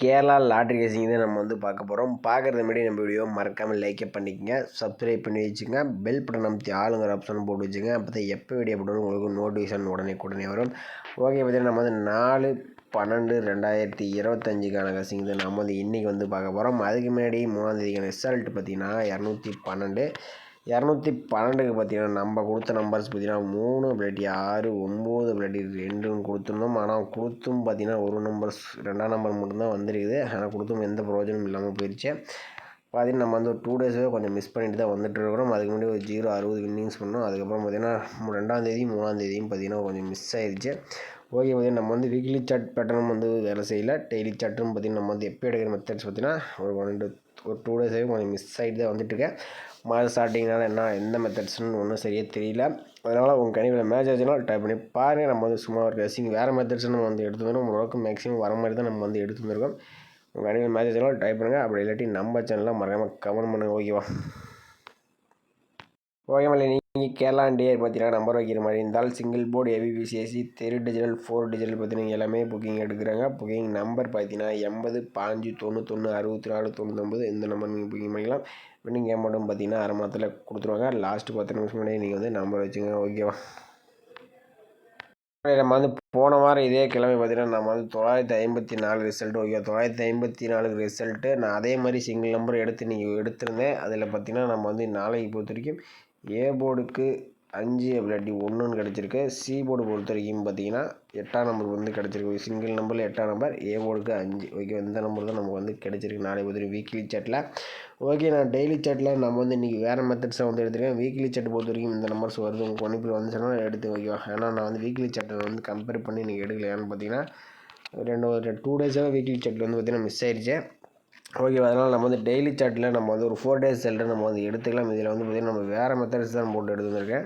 Kerala lottery racing தான் நம்ம வந்து பார்க்க போகிறோம் பார்க்குறது முன்னாடி நம்ம வீடியோ மறக்காமல் லைக்கை பண்ணிக்கங்க. சப்ஸ்கிரைப் பண்ணி வச்சுங்க பெல் பட்டன் அமைத்தி ஆளுங்கிற ஆப்ஷன் போட்டு வச்சுங்க அப்போ தான் எப்போ வீடியோ போட்டாலும் உங்களுக்கு நோட்டிஃபிகேஷன் உடனே உடனே வரும். ஓகே பார்த்தீங்கன்னா நம்ம வந்து நாலு பன்னெண்டு ரெண்டாயிரத்தி இருபத்தஞ்சுக்கான கசிங் தான் நம்ம வந்து இன்றைக்கி வந்து பார்க்க போகிறோம் அதுக்கு முன்னாடி மூணாந்தேதிக்கான ரிசல்ட் பார்த்திங்கன்னா இரநூத்தி பன்னெண்டு. இரநூத்தி பன்னெண்டுக்கு பார்த்தீங்கன்னா நம்ம கொடுத்த நம்பர்ஸ் பார்த்தீங்கன்னா மூணு பிளட்டி ஆறு ஒம்பது பிளட்டி ரெண்டுன்னு கொடுத்துருந்தோம். ஆனால் கொடுத்தும் பார்த்தீங்கன்னா ஒரு நம்பர்ஸ் ரெண்டாம் நம்பர் மட்டும்தான் வந்திருக்குது. ஆனால் கொடுத்தும் எந்த பிரயோஜனமும் இல்லாமல் போயிடுச்சு பார்த்தீங்கன்னா நம்ம வந்து ஒரு டூ டேஸாகவே கொஞ்சம் மிஸ் பண்ணிட்டு தான் வந்துட்டு இருக்கிறோம். அதுக்கு முன்னாடி ஒரு ஜீரோ அறுபது வின்னிங்ஸ் பண்ணோம். அதுக்கப்புறம் பார்த்தீங்கன்னா ரெண்டாந்தேதி மூணாந்தேதியும் பார்த்தீங்கன்னா கொஞ்சம் மிஸ் ஆயிடுச்சு ஓகே பார்த்தீங்கன்னா நம்ம வந்து வீக்லி சார்ட் பேட்டர்னும் வந்து வேலை செய்யலை. டெய்லி சார்ட்டும் பார்த்தீங்கன்னா நம்ம வந்து எப்போ எடுக்கிற மெத்தட்ஸ் பார்த்தீங்கன்னா ஒரு ஒன் டூ ஒரு டூ டேஸாகவே கொஞ்சம் மிஸ் ஆகிட்டு தான் வந்துட்டுருக்கேன் மாதம் ஸ்டார்டிங்னால என்ன எந்த மெத்தட்ஸ்னு ஒன்றும் சரியாக தெரியல. அதனால் உங்கள் கணிப்பில் மேட்ச் ஆச்சுன்னா டைப் பண்ணி பாருங்கள் நம்ம வந்து சும்மா ஒரு கசிங் வேறு மெத்தட்ஸ் நம்ம வந்து எடுத்து வந்தோம். ஓரளவுக்கு மேக்ஸிமம் வர மாதிரி தான் நம்ம வந்து எடுத்து வந்திருக்கோம். உங்கள் கணிப்பில் மேட்ச் ஆச்சுன்னா டைப் பண்ணுங்கள் அப்படி இல்லாட்டி நம்ம சேனலில் மறக்காமல் கமெண்ட் பண்ணுங்கள் ஓகேவா ஓகே மல்லி நீங்கள் கேரளா பார்த்தீங்கன்னா நம்பர் வைக்கிற மாதிரி இருந்தால் சிங்கிள் போர்டு ஏபிபிசிஎஸ்சி தெரு டிஜிட்டல் ஃபோர் டிஜிட்டல் பார்த்தீங்கன்னா எல்லாமே புக்கிங் எடுக்கிறாங்க. புக்கிங் நம்பர் பார்த்தீங்கன்னா எண்பது பாஞ்சு தொண்ணூத்தொன்று அறுபத்தி நாலு தொண்ணூத்தொம்பது இந்த நம்பர் நீங்கள் புக்கிங் பண்ணிக்கலாம். வின்னிங் அமௌண்ட்டும் பார்த்தீங்கன்னா அரை மாதத்தில் கொடுத்துருவாங்க. லாஸ்ட்டு பத்து நிமிஷம் முன்னாடி நீங்கள் வந்து நம்பர் வச்சுங்க. ஓகேவா நம்ம வந்து போன வாரம் இதே கிழமை பார்த்தீங்கன்னா நம்ம வந்து தொள்ளாயிரத்தி ஐம்பத்தி நாலு ரிசல்ட் ஓகே தொள்ளாயிரத்தி ஐம்பத்தி நாலு ரிசல்ட்டு நான் அதே மாதிரி சிங்கிள் நம்பர் எடுத்து நீங்கள் எடுத்திருந்தேன். அதில் பார்த்தீங்கன்னா நம்ம வந்து நாளைக்கு பொறுத்த வரைக்கும் ஏ போர்டுக்கு அஞ்சு அப்படி ஒன்றுன்னு கிடச்சிருக்கு. சி போர்டு பொறுத்த வரைக்கும் பார்த்தீங்கன்னா எட்டாம் நம்பர் வந்து கிடச்சிருக்கு. சிங்கிள் நம்பரில் எட்டாம் நம்பர் ஏ போர்டுக்கு அஞ்சு. ஓகே இந்த நம்பர் தான் நமக்கு வந்து கிடச்சிருக்கு நாளை பொறுத்த வீக்லி சேட்டில் ஓகே நான் டெய்லி சேட்டில் நம்ம வந்து இன்றைக்கி வேறு மெத்தட்ஸாக வந்து எடுத்துருக்கேன். வீக்லி சேட் பொறுத்த வரைக்கும் இந்த நம்பர்ஸ் வருது. உங்கள் கொண்டு வந்துச்சுன்னா எடுத்து ஓகேவா ஏன்னா நான் வந்து வீக்லி சாட்டை வந்து கம்பேர் பண்ணி இன்றைக்கி எடுக்கலையான்னு பார்த்தீங்கன்னா ரெண்டு ஒரு டூ டேஸாக வீக்லி சேட்டில் வந்து பார்த்திங்கன்னா மிஸ் ஆயிடுச்சு ஓகேவா அதனால் நம்ம வந்து டெய்லி சார்ட்டில் நம்ம வந்து ஒரு ஃபோர் டேஸ் செல்லில் நம்ம வந்து எடுத்துக்கலாம். இதில் வந்து பார்த்திங்கன்னா நம்ம வேறு மெத்தட்ஸ் தான் போட்டு எடுத்து வந்திருக்கேன்.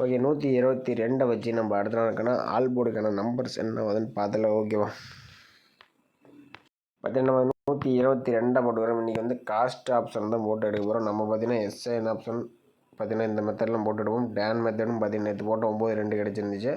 ஓகே நூற்றி இருபத்தி ரெண்டை வச்சு நம்ம அடுத்த நாளுக்கான ஆல் போர்டுக்கான நம்பர்ஸ் என்ன வருதுன்னு பார்த்தல ஓகேவா பார்த்தீங்கன்னா நம்ம நூற்றி இருபத்தி ரெண்டை போட்டு வரோம் இன்றைக்கி வந்து காஸ்ட் ஆப்ஷன் தான் போட்டு எடுக்க போகிறோம் நம்ம பார்த்திங்கன்னா எஸ்ஐஎன் ஆப்ஷன் பார்த்திங்கன்னா இந்த மெத்தட்லாம் போட்டுடுவோம் டேன் மெத்தடும் பார்த்திங்கன்னா நேற்று போட்ட ஒம்பது ரெண்டு கிடச்சிருந்துச்சு.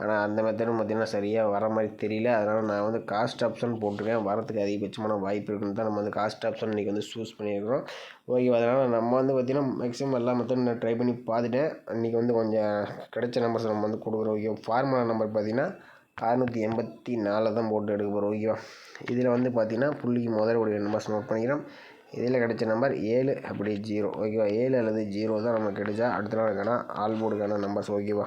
ஆனால் அந்த மெத்தடும் பார்த்திங்கன்னா சரியாக வர மாதிரி தெரியல. அதனால் நான் வந்து காஸ்ட் ஆப்ஷன் போட்டிருக்கேன். வரத்துக்கு அதிகபட்சமான வாய்ப்பு இருக்குன்னு தான் நம்ம வந்து காஸ்ட் ஆப்ஷன் இன்றைக்கி வந்து சூஸ் பண்ணியிருக்கிறோம். ஓகே அதனால் நம்ம வந்து பார்த்திங்கன்னா மேக்ஸிமம் எல்லா மெத்தடும் நான் ட்ரை பண்ணி பார்த்துட்டேன். இன்றைக்கி வந்து கொஞ்சம் கிடைச்ச நம்பர்ஸ் நம்ம வந்து கொடுக்குறோம். ஓகே ஃபார்முலா நம்பர் பார்த்திங்கன்னா அறுநூற்றி எண்பத்தி நாலு தான் போட்டு எடுக்க போகிறோம் ஓகேவா இதில் வந்து பார்த்திங்கன்னா புள்ளிக்கு முதல் ஒரு நம்பர்ஸ் நோட் பண்ணிக்கிறோம். இதில் கிடைச்ச நம்பர் ஏழு அப்படி ஜீரோ ஓகேவா ஏழு அல்லது ஜீரோ தான் நமக்கு கிடைச்சா அடுத்த நாளுக்கான ஆல் போர்டுக்கான நம்பர்ஸ் ஓகேவா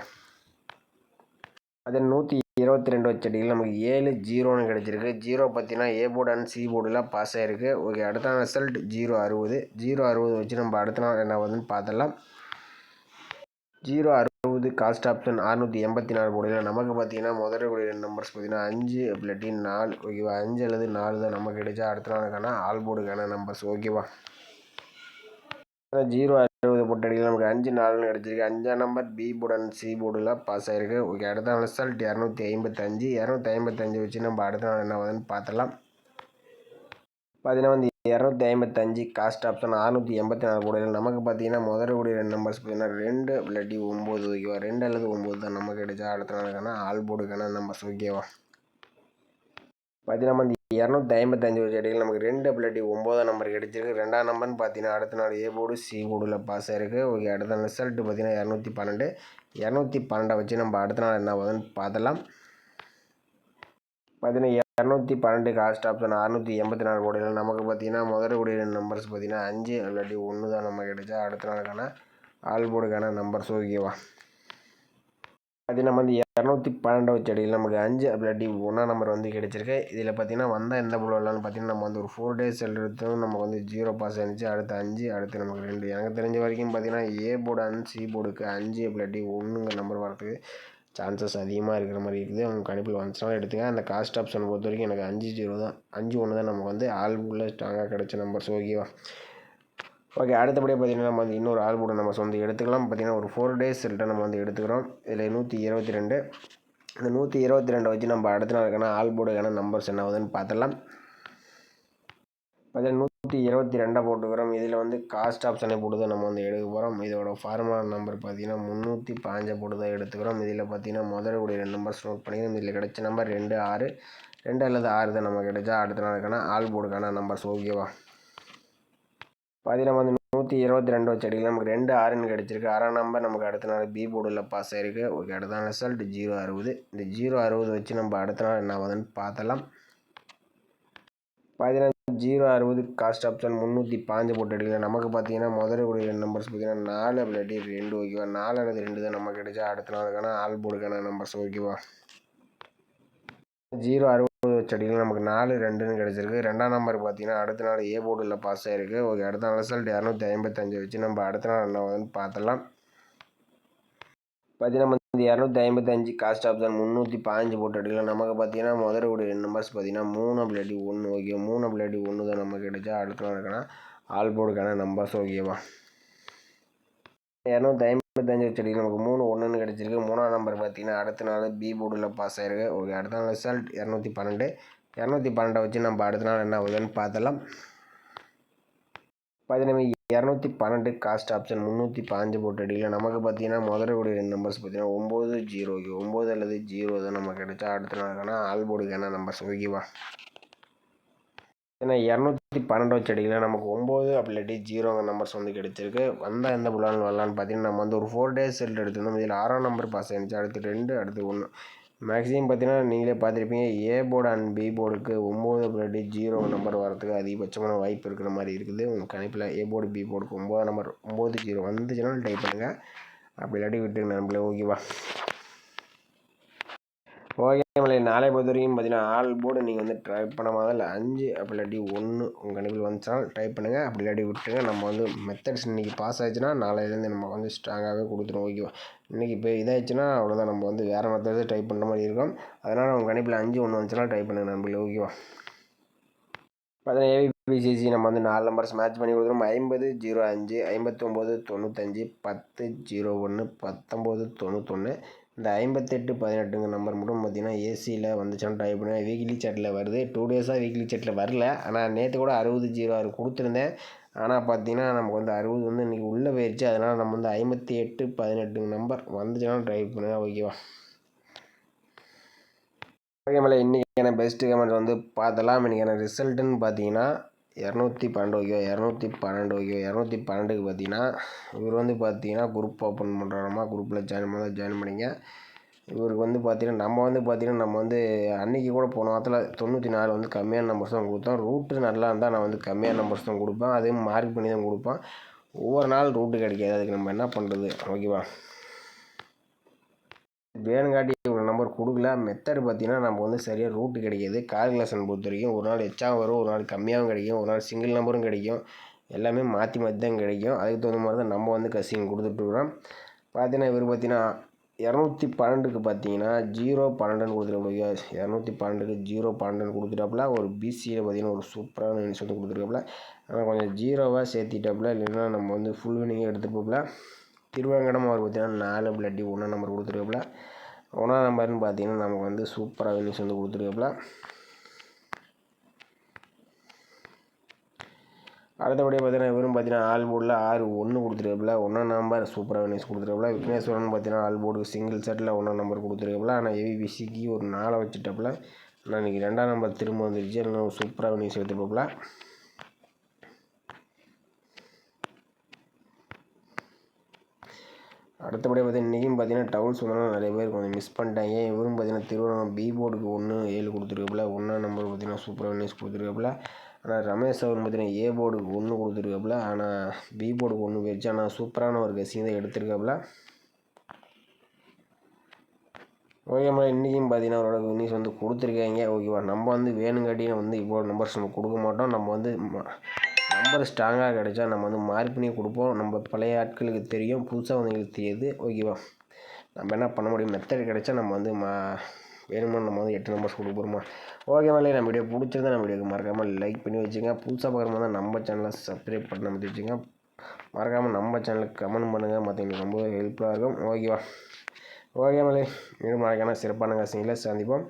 அதே நூற்றி இருபத்தி ரெண்டு வச்சடியில் நமக்கு ஏழு ஜீரோன்னு கிடச்சிருக்கு. ஜீரோ பார்த்தீங்கன்னா ஏ போர்டு அண்ட் சி போர்டில் பாஸ் ஆகிருக்கு ஓகே அடுத்த நாள் ரிசல்ட் ஜீரோ அறுபது. ஜீரோ அறுபது வச்சு நம்ம அடுத்த நாள் என்ன வருதுன்னு பார்த்துடலாம். ஜீரோ அறுபது காஸ்ட் ஆப்ஷன் அறுநூற்றி எண்பத்தி நாலு போர்டில் நமக்கு பார்த்தீங்கன்னா முதல் கூடிய நம்பர்ஸ் பார்த்தீங்கன்னா அஞ்சு இல்லாட்டி நாலு ஓகேவா? அஞ்சு அல்லது நாலு தான் நமக்கு கிடைச்சா அடுத்த நாளுக்கான ஆல் போர்டுக்கான நம்பர்ஸ் ஓகேவா? ஜீரோ அறுபது போட்டு அடிக்கலாம் நமக்கு அஞ்சு நாலுன்னு கிடச்சிருக்கு. அஞ்சாம் number B board and C போர்டில் பாஸ் ஆகிருக்கு ஓகே அடுத்த நாள் ரிசல்ட் இரநூத்தி ஐம்பத்தஞ்சு. இரநூத்தி ஐம்பத்தஞ்சு வச்சு நம்ம அடுத்த நாள் என்ன வருதுன்னு பார்த்தலாம் பார்த்தீங்கன்னா வந்து இரநூத்தி ஐம்பத்தஞ்சு காஸ்ட் ஆப்ஷன் அறுநூற்றி எண்பத்தி நாலு போர்டில் நமக்கு பார்த்தீங்கன்னா முதல் கூடிய ரெண்டு நம்பர்ஸ் பார்த்தீங்கன்னா ரெண்டு இல்லாட்டி ஒம்பது ஓகேவா ரெண்டு அல்லது ஒம்பது தான் நமக்கு கிடைச்சா அடுத்த நாளுக்கான ஆல் போர்டுக்கான நம்பர்ஸ் ஓகேவா பார்த்தீங்கன்னா வந்து இரநூத்தி ஐம்பத்தஞ்சு வச்சு நமக்கு ரெண்டு பிள்ளாட்டி ஒம்பதாம் நம்பர் கிடச்சிருக்கு. ரெண்டாம் நம்பர்னு பார்த்தீங்கன்னா அடுத்த நாள் ஏ போர்டு சி போர்டில் பாஸ் ஆயிருக்கு. ஓகே அடுத்த ரிசல்ட்டு பார்த்தீங்கன்னா இரநூத்தி பன்னெண்டு. இரநூத்தி பன்னெண்டை வச்சு நம்ம அடுத்த நாள் என்ன ஆகுதுன்னு பார்த்தலாம் பார்த்தீங்கன்னா இரநூத்தி பன்னெண்டு காஸ்ட் ஆப்ஷன் அறுநூற்றி எண்பத்தி நாலு கோடியில் நமக்கு பார்த்தீங்கன்னா முதல் கூடிய நம்பர்ஸ் பார்த்தீங்கன்னா அஞ்சு இல்லாட்டி ஒன்று தான் நம்ம கிடைச்சா அடுத்த நாளுக்கான ஆல் போர்டுக்கான நம்பர்ஸ் ஓகேவா பார்த்தீங்கன்னா நம்ம வந்து இரநூத்தி பன்னெண்டாவது செடியில் நமக்கு அஞ்சு இல்லாட்டி ஒன்றா நம்பர் வந்து கிடச்சிருக்கு. இதில் பார்த்தீங்கன்னா வந்தால் எந்த போல் வரலான்னு பார்த்தீங்கன்னா நம்ம வந்து ஒரு ஃபோர் டேஸ் எடுத்தும் நமக்கு வந்து ஜீரோ பாஸ் ஆனிச்சு அடுத்து அஞ்சு அடுத்து நமக்கு ரெண்டு. எனக்கு தெரிஞ்ச வரைக்கும் பார்த்தீங்கன்னா ஏ போர்டு அண்ட் சி போர்டுக்கு அஞ்சு இல்லாட்டி ஒன்றுங்கிற நம்பர் வரதுக்கு சான்சஸ் அதிகமாக இருக்கிற மாதிரி இருக்குது. அவங்க கணிப்பில் வந்துச்சுனாலும் எடுத்துங்க. அந்த காஸ்ட் ஆப்ஷன் பொறுத்த வரைக்கும் எனக்கு அஞ்சு ஜீரோ தான். அஞ்சு ஒன்று தான் நமக்கு வந்து ஆல் ஸ்ட்ராங்காக கிடச்ச நம்பர்ஸ் ஓகேவா ஓகே அடுத்தபடியாக பார்த்தீங்கன்னா நம்ம வந்து இன்னொரு ஆல் நம்ம வந்து எடுத்துக்கலாம். பார்த்தீங்கன்னா ஒரு ஃபோர் டேஸ் ரிட்டர்ன் நம்ம வந்து எடுத்துக்கிறோம். இதில் நூற்றி இருபத்தி ரெண்டு. இந்த நூற்றி இருபத்தி ரெண்டை வச்சு நம்ம அடுத்த நாளுக்கான ஆல் போர்டுக்கான நம்பர்ஸ் என்ன ஆகுதுன்னு பார்த்துடலாம். பார்த்தீங்கன்னா நூற்றி இருபத்தி ரெண்டை போட்டுக்கிறோம். இதில் வந்து காஸ்ட் ஆப்ஷனை போட்டு தான் நம்ம வந்து எடுக்க போகிறோம் இதோட ஃபார்முலா நம்பர் பார்த்தீங்கன்னா முந்நூற்றி பாஞ்சை போட்டு தான் எடுத்துக்கிறோம். இதில் பார்த்தீங்கன்னா முதல் கூடிய ரெண்டு நம்பர்ஸ் நோட் பண்ணிக்கிறோம். இதில் கிடைச்ச நம்பர் ரெண்டு ஆறு. ரெண்டு அல்லது ஆறு தான் நம்ம கிடைச்சா அடுத்த நாளுக்கான ஆல் போர்டுக்கான நம்பர்ஸ் ஓகேவா பார்த்தீங்கன்னா வந்து நூற்றி இருபத்தி ரெண்டு வச்ச நமக்கு ரெண்டு ஆறுன்னு கிடச்சிருக்கு. ஆறாம் நம்பர் நமக்கு அடுத்த நாள் பி போர்டில் பாஸ் ஆகிருக்கு ஓகே அடுத்த ரிசல்ட் ஜீரோ அறுபது. இந்த ஜீரோ அறுபது வச்சு நம்ம அடுத்த நாள் என்ன ஆகுதுன்னு பார்த்தலாம் பார்த்தீங்கன்னா ஜீரோ அறுபது காஸ்ட் ஆப்ஷன் முந்நூற்றி பாஞ்சு போட்டு எடுக்கலாம் நமக்கு பார்த்தீங்கன்னா முதல்ல கூடிய ரெண்டு நம்பர்ஸ் பார்த்தீங்கன்னா நாலு அப்படி ரெண்டு ஓகேவா? நாலு அல்லது ரெண்டு தான் நமக்கு கிடைச்சா அடுத்த நாளுக்கான ஆல் போர்டுக்கான நம்பர்ஸ் ஓகேவா? ஜீரோ அறுபது வச்சடியில் நமக்கு நாலு ரெண்டுன்னு கிடச்சிருக்கு. ரெண்டாம் நம்பர் பார்த்தீங்கன்னா அடுத்த நாள் ஏ போர்டில் பாஸ் ஆகிருக்கு ஓகே அடுத்த நாள் ரிசல்ட் இரநூத்தி ஐம்பத்தஞ்சு வச்சு நம்ம அடுத்த நாள் என்ன வந்து பார்த்தலாம் பார்த்தீங்கன்னா வந்து இரநூத்தி ஐம்பத்தஞ்சு காஸ்ட் ஆப்ஷன் முந்நூற்றி பாஞ்சு போட்டு அடிக்கலாம் நமக்கு பார்த்தீங்கன்னா முதல்ல நம்பர்ஸ் பார்த்தீங்கன்னா மூணு பிளேட்டி ஒன்று ஓகே மூணு பிளேட்டி ஒன்று தான் நமக்கு கிடைச்சா அடுத்த நாள் இருக்கணும் ஆல் போர்டுக்கான நம்பர்ஸ் ஓகேவா இரநூத்தி ஐம்பத்தஞ்சு வச்சடி நமக்கு மூணு ஒன்றுன்னு கிடச்சிருக்கு. மூணாம் நம்பர் பார்த்தீங்கன்னா அடுத்த நாள் பி போர்டில் பாஸ் ஆயிருக்கு. ஓகே அடுத்த நாள் ரிசல்ட் இரநூத்தி பன்னெண்டு. இரநூத்தி பன்னெண்டை வச்சு நம்ம அடுத்த நாள் என்ன ஆகுதுன்னு பார்த்தலாம் பதினேழு இரநூத்தி பன்னெண்டு காஸ்ட் ஆப்ஷன் முந்நூற்றி பாஞ்சு போட்டு அடியில் நமக்கு பார்த்தீங்கன்னா முதல்ல கூடிய ரெண்டு நம்பர்ஸ் பார்த்தீங்கன்னா ஒம்பது ஜீரோ ஒம்பது அல்லது ஜீரோ தான் நமக்கு கிடைச்சா அடுத்த நாளுக்கான ஆல் போர்டுக்கான நம்பர்ஸ் ஓகேவா ஏன்னா இரநூத்தி பன்னெண்டு செடியில் நமக்கு ஒம்பது அப்படி ஜீரோங்க நம்பர்ஸ் வந்து கிடைச்சிருக்கு. வந்தால் எந்த புலான்னு வரலான்னு பார்த்தீங்கன்னா நம்ம வந்து ஒரு ஃபோர் டேஸ் ரிசல்ட் எடுத்திருந்தோம். இதில் ஆறாம் நம்பர் பாஸ் ஆயிருந்துச்சு. அடுத்து ரெண்டு அடுத்து ஒன்று. மேக்ஸிமம் பார்த்தீங்கன்னா நீங்களே பார்த்துருப்பீங்க. ஏ போர்டு அண்ட் பி போர்டுக்கு ஒம்பது பிளட்டு ஜீரோ நம்பர் வரதுக்கு அதிகபட்சமான வாய்ப்பு இருக்கிற மாதிரி இருக்குது. உங்கள் கணிப்பில் ஏ போர்டு பி போர்டுக்கு ஒம்பது நம்பர் ஒம்பது ஜீரோ வந்துச்சுன்னா டைப் பண்ணுங்கள் அப்படி இல்லாட்டி விட்டுருங்க நம்பளே ஓகேவா ஓகே நாளை பொறுத்தவரைக்கும் பார்த்தீங்கன்னா ஆல் போர்டு நீங்கள் வந்து ட்ரை பண்ண முதல்ல அஞ்சு அப்படி இல்லாட்டி ஒன்று உங்கள் கணிப்பில் வந்துச்சுன்னா ட்ரை பண்ணுங்கள் அப்படி இல்லாட்டி விட்டுருங்க. நம்ம வந்து மெத்தட்ஸ் இன்றைக்கி பாஸ் ஆகிடுச்சுன்னா நாளையிலேருந்து நம்ம வந்து ஸ்ட்ராங்காகவே கொடுத்துருவோம். ஓகேவா இன்றைக்கி இப்போ இதாகிடுச்சுன்னா அவ்வளோதான் நம்ம வந்து வேறு மெத்தட்ஸ் ட்ரை பண்ணுற மாதிரி இருக்கும். அதனால் உங்கள் கணிப்பில் அஞ்சு ஒன்று வந்துச்சுன்னா ட்ரை பண்ணுங்கள் நம்மளே ஓகேவா பார்த்தீங்கன்னா ஏபிபிசிசி நம்ம வந்து நாலு நம்பர்ஸ் மேட்ச் பண்ணி கொடுத்துருவோம் ஐம்பது ஜீரோ அஞ்சு ஐம்பத்தொம்போது தொண்ணூத்தஞ்சு பத்து ஜீரோ ஒன்று பத்தொம்போது தொண்ணூத்தொன்று இந்த ஐம்பத்தெட்டு பதினெட்டுங்க நம்பர் மட்டும் பார்த்தீங்கன்னா ஏசியில் வந்துச்சுன்னா டைப் பண்ணி வீக்லி சேட்டில் வருது. டூ டேஸாக வீக்லி சேட்டில் வரல. ஆனால் நேற்று கூட அறுபது ஜீரோ ஆறு கொடுத்துருந்தேன். ஆனால் பார்த்தீங்கன்னா நமக்கு வந்து அறுபது வந்து இன்றைக்கி உள்ளே போயிடுச்சு அதனால் நம்ம வந்து ஐம்பத்தி எட்டு பதினெட்டுங்க நம்பர் வந்துச்சுன்னா ட்ரை பண்ணுங்கள் ஓகேவா ஓகே மேலே இன்றைக்கான பெஸ்ட்டு கமெண்ட் வந்து பார்த்தலாம். இன்றைக்கான ரிசல்ட்டுன்னு பார்த்தீங்கன்னா இரநூத்தி பன்னெண்டு ஓகே இரநூத்தி பன்னெண்டு ஓகே இரநூத்தி பன்னெண்டுக்கு பார்த்தீங்கன்னா இவர் வந்து பார்த்தீங்கன்னா குரூப் ஓப்பன் பண்ணுறாராமா குரூப்பில் ஜாயின் பண்ணால் ஜாயின் பண்ணிங்க. இவருக்கு வந்து பார்த்தீங்கன்னா நம்ம வந்து பார்த்தீங்கன்னா நம்ம வந்து அன்றைக்கி கூட போன வாரத்தில் தொண்ணூற்றி நாலு வந்து கம்மியான நம்பர்ஸ் தான் கொடுத்தோம். ரூட்டு நல்லா இருந்தால் நான் வந்து கம்மியான நம்பர்ஸ் தான் கொடுப்பேன். அதையும் மார்க் பண்ணி தான் கொடுப்பேன். ஒவ்வொரு நாள் ரூட்டு கிடைக்காது. அதுக்கு நம்ம என்ன பண்ணுறது ஓகேவா வேணுங்காட்டி இவ்வளோ நம்பர் கொடுக்கல. மெத்தடு பார்த்தீங்கன்னா நம்ம வந்து சரியாக ரூட்டு கிடைக்கிது. கால்குலேஷன் பொறுத்த வரைக்கும் ஒரு நாள் எச்சாகவும் வரும் ஒரு நாள் கம்மியாகவும் கிடைக்கும் ஒரு நாள் சிங்கிள் நம்பரும் கிடைக்கும். எல்லாமே மாற்றி மாற்றி தான் கிடைக்கும். அதுக்கு தகுந்த மாதிரி தான் நம்ம வந்து கசிங் கொடுத்துட்ருக்குறோம் பார்த்தீங்கன்னா இவர் பார்த்தீங்கன்னா இரநூத்தி பன்னெண்டுக்கு பார்த்தீங்கன்னா ஜீரோ பன்னெண்டுன்னு கொடுத்துருக்காப்புல இரநூத்தி பன்னெண்டுக்கு ஜீரோ பன்னெண்டுன்னு கொடுத்துட்டாப்புல ஒரு பிசியில் பார்த்தீங்கன்னா ஒரு சூப்பரான நியூஸ் வந்து கொடுத்துருக்காப்புல. ஆனால் கொஞ்சம் ஜீரோவாக சேர்த்திட்டாப்புல இல்லைன்னா நம்ம வந்து ஃபுல் வினிங்கே எடுத்துப்போம்ல. திருவாங்கடம் அவர் பார்த்திங்கன்னா நாலு பிளட்டி ஒன்றாம் நம்பர் கொடுத்துருக்காப்புல. ஒன்றாம் நம்பர்னு பார்த்தீங்கன்னா நமக்கு வந்து சூப்பராக வினிஸ் வந்து கொடுத்துருக்காப்புல. அடுத்தபடியாக பார்த்தீங்கன்னா இவரும் பார்த்தீங்கன்னா ஆல் போர்டில் ஆறு ஒன்று கொடுத்துருக்காப்புல. ஒன்றாம் நம்பர் சூப்பராக வினிஸ் கொடுத்துருக்காப்புல. விக்னேஸ்வரன் பார்த்தீங்கன்னா ஆல் போர்டு சிங்கிள் செட்டில் ஒன்றாம் நம்பர் கொடுத்துருக்காப்புல. ஆனால் ஏவிபிசிக்கு ஒரு நாளை வச்சுட்டாப்புல. நான் இன்றைக்கி ரெண்டாம் நம்பர் திரும்ப வந்துருச்சு. இல்லைன்னா சூப்பராக வினிஸ் எடுத்துப்பாப்புல அடுத்தபடி பார்த்தீங்கன்னா இன்றைக்கும் பார்த்தீங்கன்னா டவுல்ஸ் வந்தாலும் நிறைய பேர் கொஞ்சம் மிஸ் பண்ணிட்டாங்க. இவரும் பார்த்தீங்கன்னா திருவண்ணாமலை பி போர்டுக்கு ஒன்று ஏழு கொடுத்துருக்காப்புல. ஒன்றாம் நம்பர் பார்த்தீங்கன்னா சூப்பராக நியூஸ் கொடுத்துருக்காப்புல. ஆனால் ரமேஷ் அவர் பார்த்தீங்கன்னா ஏ போர்டுக்கு ஒன்று கொடுத்துருக்காப்புல. ஆனால் பி போர்டுக்கு ஒன்று போயிடுச்சு. ஆனால் சூப்பரான ஒரு கசிங் தான் எடுத்திருக்காப்புல. ஓகேம்மா இன்றைக்கும் பார்த்தீங்கன்னா அவரோட நியூஸ் வந்து கொடுத்துருக்காங்க. ஓகேவா நம்ம வந்து வேணுங்காட்டியும் வந்து இவ்வளோ நம்பர்ஸ் நம்ம கொடுக்க மாட்டோம். நம்ம வந்து நம்பர் ஸ்ட்ராங்காக கிடைச்சா நம்ம வந்து மார்க் பண்ணி கொடுப்போம். நம்ம பழைய ஆட்களுக்கு தெரியும். புதுசாக வந்தவங்களுக்கு தெரியுது. ஓகேவா நம்ம என்ன பண்ண முடியும்? மெத்தட் கிடைச்சா நம்ம வந்து மா வேணுமோ நம்ம வந்து எட்டு நம்பர்ஸ் கொடுக்குறோமா ஓகே மேலே நம்ம வீடியோ பிடிச்சிருந்தா நம்ம வீடியோக்கு மறக்காமல் லைக் பண்ணி வச்சுங்க புதுசாக பார்க்குற தான் நம்ம சேனலை சப்ஸ்கிரைப் பண்ண மாதிரி வச்சுங்க மறக்காமல் நம்ம சேனலுக்கு கமெண்ட் பண்ணுங்கள் மற்றவங்களுக்கு ரொம்ப ஹெல்ப்ஃபுல்லாக இருக்கும். ஓகேவா ஓகே மேலே மீண்டும் மறக்காமல் சிறப்பான காசுங்களை சந்திப்போம்.